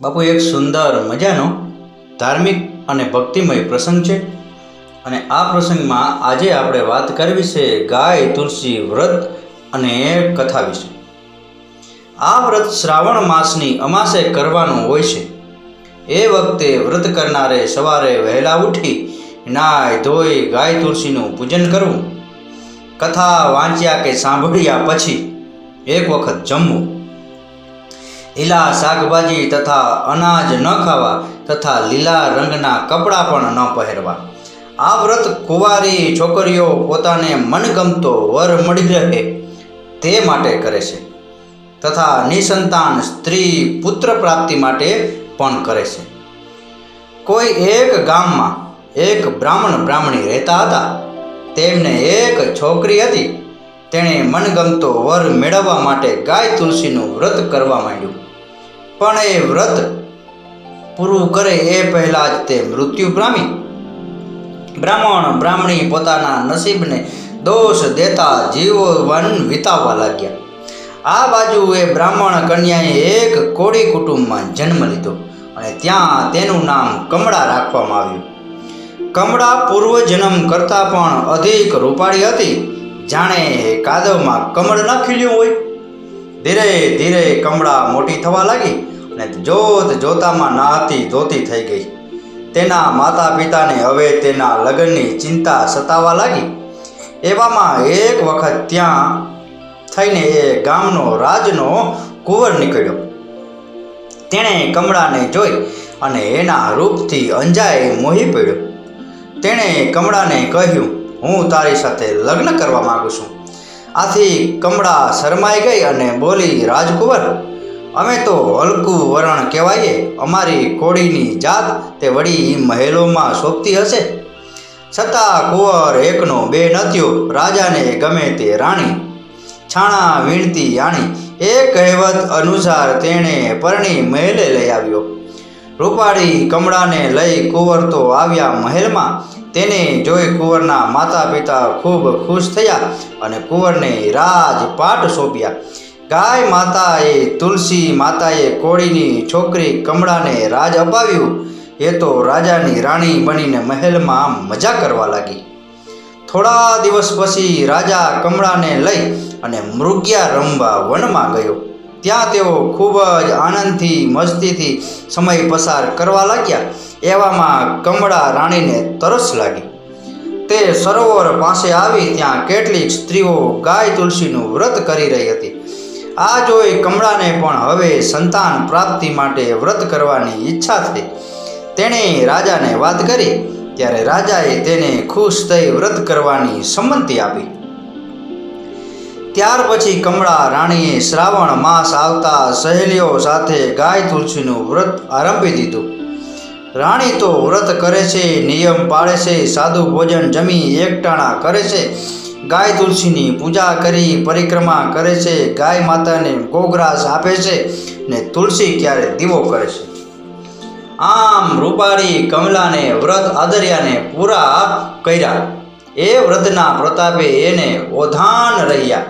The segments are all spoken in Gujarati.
બાપુ, એક સુંદર મજાનો ધાર્મિક અને ભક્તિમય પ્રસંગ છે. અને આ પ્રસંગમાં આજે આપણે વાત કરવી છે ગાય, તુલસી, વ્રત અને કથા વિશે. આ વ્રત શ્રાવણ માસની અમાસે કરવાનું હોય છે. એ વખતે વ્રત કરનારે સવારે વહેલા ઉઠી નાય ધોઈ ગાય, તુલસીનું પૂજન કરવું. કથા વાંચ્યા કે સાંભળ્યા પછી એક વખત જમવું. લીલા શાકભાજી તથા અનાજ ન ખાવા તથા લીલા રંગના કપડાં પણ ન પહેરવા. આ વ્રત કુંવારી છોકરીઓ પોતાને મનગમતો વર મળી રહે તે માટે કરે છે તથા નિસંતાન સ્ત્રી પુત્ર પ્રાપ્તિ માટે પણ કરે છે. કોઈ એક ગામમાં એક બ્રાહ્મણ બ્રાહ્મણી રહેતા હતા. તેમને એક છોકરી હતી. તેણે મનગમતો વર મેળવવા માટે ગાય તુલસીનું વ્રત કરવા માંડ્યું. પણ એ વ્રત પૂરું કરે એ પહેલાં જ તે મૃત્યુ પામી બ્રાહ્મણ, બ્રાહ્મણી પોતાના નસીબને દોષ દેતા જીવન વિતાવવા લાગ્યા. આ બાજુ એ બ્રાહ્મણ કન્યાએ એક કોળી કુટુંબમાં જન્મ લીધો અને ત્યાં તેનું નામ કમળા રાખવામાં આવ્યું. કમળા પૂર્વજન્મ કરતાં પણ અધિક રૂપાળી હતી. જાણે કાદવમાં કમળ ન ખીલ્યું હોય. ધીરે ધીરે કમળા મોટી થવા લાગી. અને જોત જોતામાં નાતી ધોતી થઈ ગઈ. તેના માતા પિતાને હવે તેના લગ્નની ચિંતા સતાવા લાગી. એવામાં એક વખત ત્યાં થઈને એ ગામનો રાજનો કુંવર નીકળ્યો. તેણે કમળાને જોઈ અને એના રૂપથી અંજાએ મોહી પડ્યો. તેણે કમળાને કહ્યું, હું તારી સાથે લગ્ન કરવા માગું છું. આથી કમળા શરમાઈ ગઈ અને બોલી, રાજકુંવર અમે તો હલકું વરણ કહેવાઈએ. અમારી કોળીની જાત તે વળી મહેલોમાં શોભતી હશે. છતાં કુંવર એકનો બે નત્યો રાજાને ગમે તે રાણી. છાણા વીણતી આણી એ કહેવત અનુસાર તેણે પરણી મહેલે લઈ આવ્યો. રૂપાળી કમળાને લઈ કુંવર તો આવ્યા મહેલમાં. તેને જોઈ કુંવરના માતા પિતા ખૂબ ખુશ થયા અને કુંવરને રાજપાટ સોંપ્યા. ગાય માતાએ, તુલસી માતાએ, કોળીની છોકરી કમળાને રાજ અપાવ્યું. એ તો રાજાની રાણી બનીને મહેલમાં મજા કરવા લાગી. થોડા દિવસ પછી રાજા કમળાને લઈ અને મૃગ્યા રમવા વનમાં ગયો. ત્યાં તેઓ ખૂબ જ આનંદથી, મસ્તીથી સમય પસાર કરવા લાગ્યા. એવામાં કમળા રાણીને તરસ લાગી. તે સરોવર પાસે આવી ત્યાં કેટલીક સ્ત્રીઓ ગાય તુલસીનું વ્રત કરી રહી હતી. આ જોઈ કમળાને પણ હવે સંતાન પ્રાપ્તિ માટે વ્રત કરવાની ઈચ્છા થઈ. તેણે રાજાને વાત કરી, ત્યારે રાજાએ તેને ખુશ થઈ વ્રત કરવાની સંમતિ આપી. ત્યાર પછી કમળા રાણીએ શ્રાવણ માસ આવતા સહેલીઓ સાથે ગાય તુલસીનું વ્રત આરંભી દીધું. રાણી તો વ્રત કરે છે, નિયમ પાળે છે, સાદું ભોજન જમી એકટાણા કરે છે ગાય તુલસીની પૂજા કરી પરિક્રમા કરે છે. ગાય માતાને ગોગ્રાસ આપે છે ને તુલસી ક્યારે દીવો કરે છે. આમ રૂપાળી કમલાને વ્રત આદર્યાને પૂરા કર્યા. એ વ્રતના પ્રતાપે એને ઓધાન રહ્યા.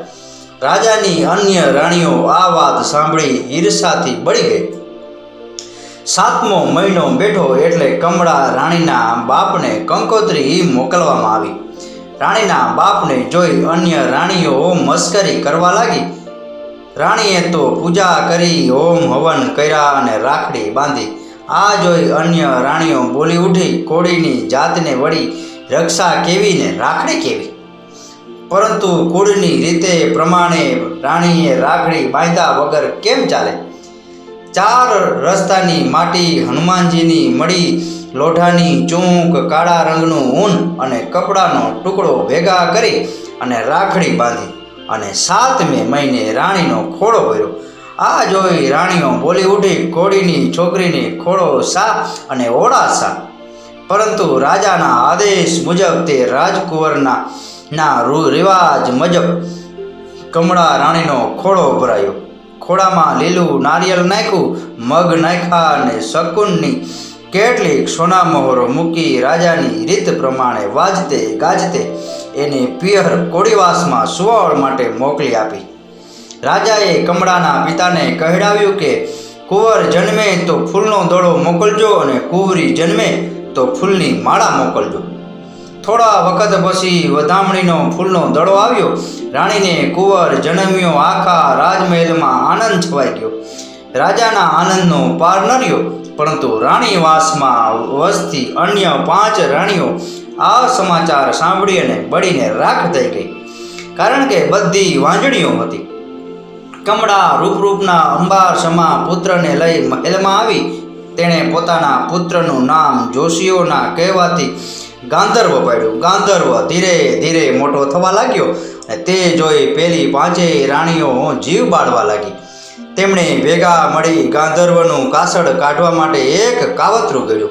રાજાની અન્ય રાણીઓ આ વાત સાંભળી ઈર્ષાથી બળી ગઈ. સાતમો મહિનો બેઠો એટલે કમળા રાણીના બાપને કંકોત્રી મોકલવામાં આવી. રાણીના બાપને જોઈ અન્ય રાણીઓ ઓમ મસ્કરી કરવા લાગી. રાણીએ તો પૂજા કરી હોમ હવન કર્યા અને રાખડી બાંધી. આ જોઈ અન્ય રાણીઓ બોલી ઉઠી, કોળીની જાતને વળી રક્ષા કેવી ને રાખડી કેવી? પરંતુ કુળની રીતે પ્રમાણે રાણીએ રાખડી બાંધ્યા વગર કેમ ચાલે? ચાર રસ્તાની માટી હનુમાનજીની મળી લોઢાની ચૂંક કાળા રંગનું ઊન અને કપડાનો ટુકડો ભેગા કરી અને રાખડી બાંધી અને સાતમે મહિને રાણીનો ખોળો ભર્યો. આ જોઈ રાણીઓ બોલી ઉઠી કોળીની છોકરીને ખોળો સા અને ઓળા સા. પરંતુ રાજાના આદેશ મુજબ તે રાજકુંવરના ના રિવાજ મુજબ કમળા રાણીનો ખોળો ભરાયો. ખોળામાં લીલું નારિયેળ નાખ્યું, મગ નાખ્યા અને શકુનની કેટલીક સોના મહોરો મૂકી રાજાની રીત પ્રમાણે વાજતે, ગાજતે એને પિયર કોડીવાસમાં સુવાળ માટે મોકલી આપી. રાજાએ કમળાના પિતાને કહેડાવ્યું કે, કુંવર જન્મે તો ફૂલનો દડો મોકલજો અને કુંવરી જન્મે તો ફૂલની માળા મોકલજો. થોડા વખત પછી વધામણીનો ફૂલનો દડો આવ્યો. રાણીને કુંવર જન્મ્યો આખા રાજમહેલમાં આનંદ છવાઈ ગયો. રાજાના આનંદનો પાર ન રહ્યો પરંતુ રાણીવાસમાં વસતી અન્ય પાંચ રાણીઓ આ સમાચાર સાંભળી અને બળીને રાખ થઈ ગઈ. કારણ કે બધી વાંજણીઓ હતી. કમળા રૂપરૂપના અંબાર પુત્રને લઈ મહેલમાં આવી તેણે પોતાના પુત્રનું નામ જોશીઓના કહેવાથી ગાંધર્વ પાડ્યું. ગાંધર્વ ધીરે ધીરે મોટો થવા લાગ્યો અને તે જોઈ પેલી પાંચેય રાણીઓ જીવ બાળવા લાગી. તેમણે ભેગા મળી ગાંધર્વનું કાસળ કાઢવા માટે એક કાવતરું કર્યું.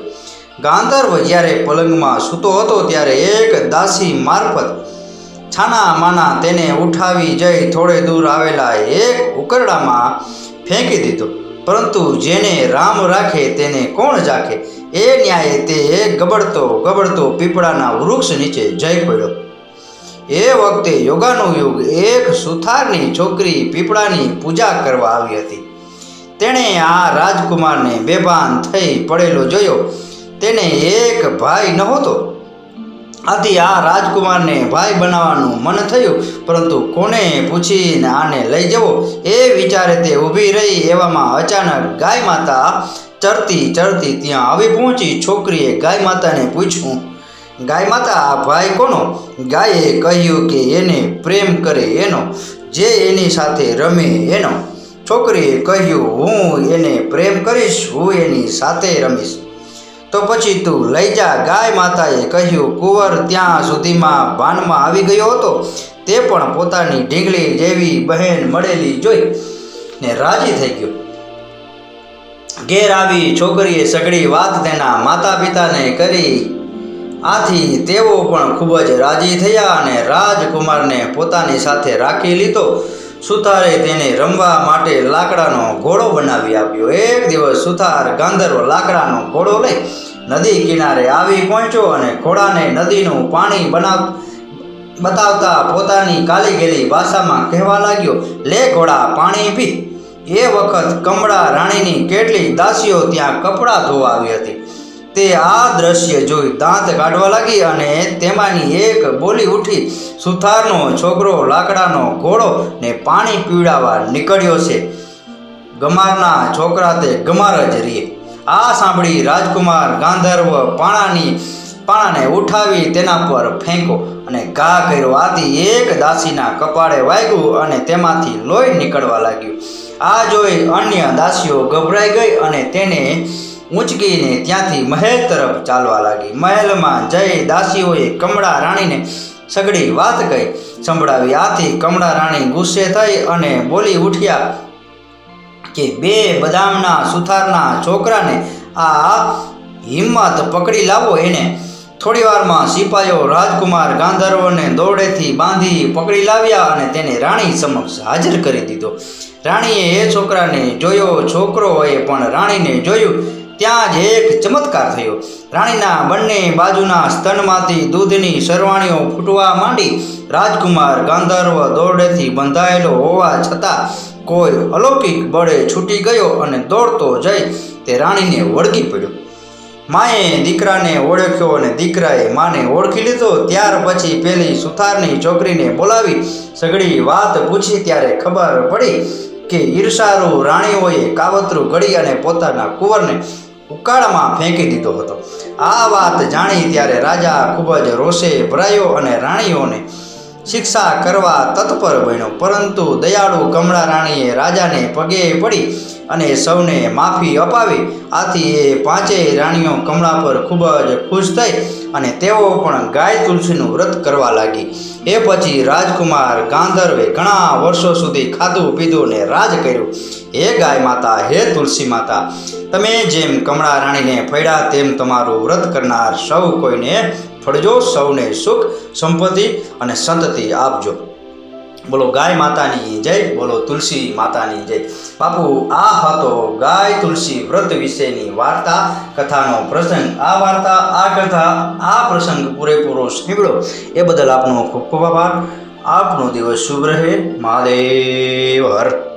ગાંધર્વ જ્યારે પલંગમાં સૂતો હતો ત્યારે એક દાસી મારફત છાના માના તેને ઉઠાવી જઈ થોડે દૂર આવેલા એક ઉકરડામાં ફેંકી દીધો. પરંતુ જેને રામ રાખે તેને કોણ જાખે? એ ન્યાયે તે ગબડતો ગબડતો પીપળાના વૃક્ષ નીચે જઈ પડ્યો. એ વખતે યોગાનો યુગ એક સુથારની છોકરી પીપળાની પૂજા કરવા આવી હતી. તેણે આ રાજકુમારને બેભાન થઈ પડેલો જોયો. તેને એક ભાઈ નહોતો. આથી આ રાજકુમારને ભાઈ બનાવવાનું મન થયું, પરંતુ કોને પૂછીને આને લઈ જવો? એ વિચારે તે ઊભી રહી એવામાં અચાનક ગાય માતા ચરતી ચરતી ત્યાં આવી પહોંચી. છોકરીએ ગાય માતાને પૂછ્યું ગાય માતા, આ ભાઈ કોનો? ગાયે કહ્યું કે એને પ્રેમ કરે એનો, જે એની સાથે રમે એનો. છોકરીએ કહ્યું, હું એને પ્રેમ કરીશ, હું એની સાથે રમીશ. તો પછી તું લઈ જા. ગાય માતાએ કહ્યું, કુંવર ત્યાં સુધીમાં ભાનમાં આવી ગયો હતો. તે પણ પોતાની ઢીંગલી જેવી બહેન મળેલી જોઈ ને રાજી થઈ ગયો. ઘેર આવી છોકરીએ સગડી વાત તેના માતા પિતાને કરી આથી તેઓ પણ ખૂબ જ રાજી થયા અને રાજકુમારને પોતાની સાથે રાખી લીધો. સુથારે તેને રમવા માટે લાકડાનો ઘોડો બનાવી આપ્યો. એક દિવસ સુથાર ગાંધર્વ લાકડાનો ઘોડો લઈ નદી કિનારે આવી પહોંચ્યો અને ઘોડાને નદીનું પાણી બનાવ બતાવતા પોતાની કાલી ગેલી ભાષામાં કહેવા લાગ્યો, લે ઘોડા, પાણી પી. એ વખત કમળા રાણીની કેટલી દાસીઓ ત્યાં કપડાં ધોવા આવી હતી. તે આ દ્રશ્ય જોઈ દાંત કાઢવા લાગી અને તેમાંની એક બોલી ઉઠી, સુથારનો છોકરો, લાકડાનો ઘોડો ને પાણી પીવડાવવા નીકળ્યો છે. ગમારના છોકરા તે ગમાર જ રીએ. આ સાંભળી રાજકુમાર ગાંધર્વ પાણાની, પાણાને ઉઠાવી તેના પર ફેંકો અને ઘા કર્યો. આથી એક દાસીના કપાળે વાગ્યું અને તેમાંથી લોહી નીકળવા લાગ્યું. આ જોઈ અન્ય દાસીઓ ગભરાઈ ગઈ અને તેને ઊંચકીને ત્યાંથી મહેલ તરફ ચાલવા લાગી. મહેલમાં જઈ દાસીઓએ કમળા રાણીને સગડી વાત કહી. સંભળાવી આથી કમળા રાણી ગુસ્સે થઈ અને બોલી ઉઠ્યા કે, બે બદામના સુથારના છોકરાને આ હિંમત પકડી લાવો એને. થોડીવારમાં સિપાહીઓ રાજકુમાર ગાંધર્વને દોરડેથી બાંધી પકડી લાવ્યા અને તેને રાણી સમક્ષ હાજર કરી દીધો. રાણીએ એ છોકરાને જોયો છોકરોએ પણ રાણીને જોયું ત્યાં જ એક ચમત્કાર થયો. રાણીના બંને બાજુના સ્તનમાંથી દૂધની સરવાણીઓ ફૂટવા માંડી. રાજકુમાર ગાંધર્વ દોરડેથી બંધાયેલો હોવા છતાં કોઈ અલૌકિક બળે છૂટી ગયો અને દોડતો જઈ તે રાણીને વળગી પડ્યો. માએ દીકરાને ઓળખ્યો અને દીકરાએ માને ઓળખી લીધો. ત્યાર પછી પેલી સુથારની છોકરીને બોલાવી. સઘળી વાત પૂછી ત્યારે ખબર પડી કે ઈર્ષારૂ રાણીઓએ કાવતરું ઘડી અને પોતાના કુંવરને ઉકાળામાં ફેંકી દીધો હતો. આ વાત જાણી ત્યારે રાજા ખૂબ જ રોષે ભરાયો અને રાણીઓને શિક્ષા કરવા તત્પર બન્યો. પરંતુ દયાળુ કમળા રાણીએ રાજાને પગે પડી અને સૌને માફી અપાવી. આથી એ પાંચેય રાણીઓ કમળા પર ખૂબ જ ખુશ થઈ અને તેઓ પણ ગાય તુલસીનું વ્રત કરવા લાગી. એ પછી રાજકુમાર ગાંધર્વે ઘણા વર્ષો સુધી ખાધું, પીધું ને રાજ કર્યું. હે ગાય માતા, હે તુલસી માતા, તમે જેમ કમળા રાણીને ફળ્યા, તેમ તમારું વ્રત કરનાર સૌ કોઈને ફળજો, સૌને સુખ, સંપત્તિ અને સંતતિ આપજો. બોલો, ગાય માતાની જય, બોલો, તુલસી માતાની જય. બાપુ, આ હતો ગાય તુલસી વ્રત વિશેની વાર્તા, કથાનો પ્રસંગ. આ વાર્તા, આ કથા, આ પ્રસંગ પૂરેપૂરો સાંભળ્યો એ બદલ આપનો ખૂબ ખૂબ આભાર. આપનો દિવસ શુભ રહે. મહાદેવ હર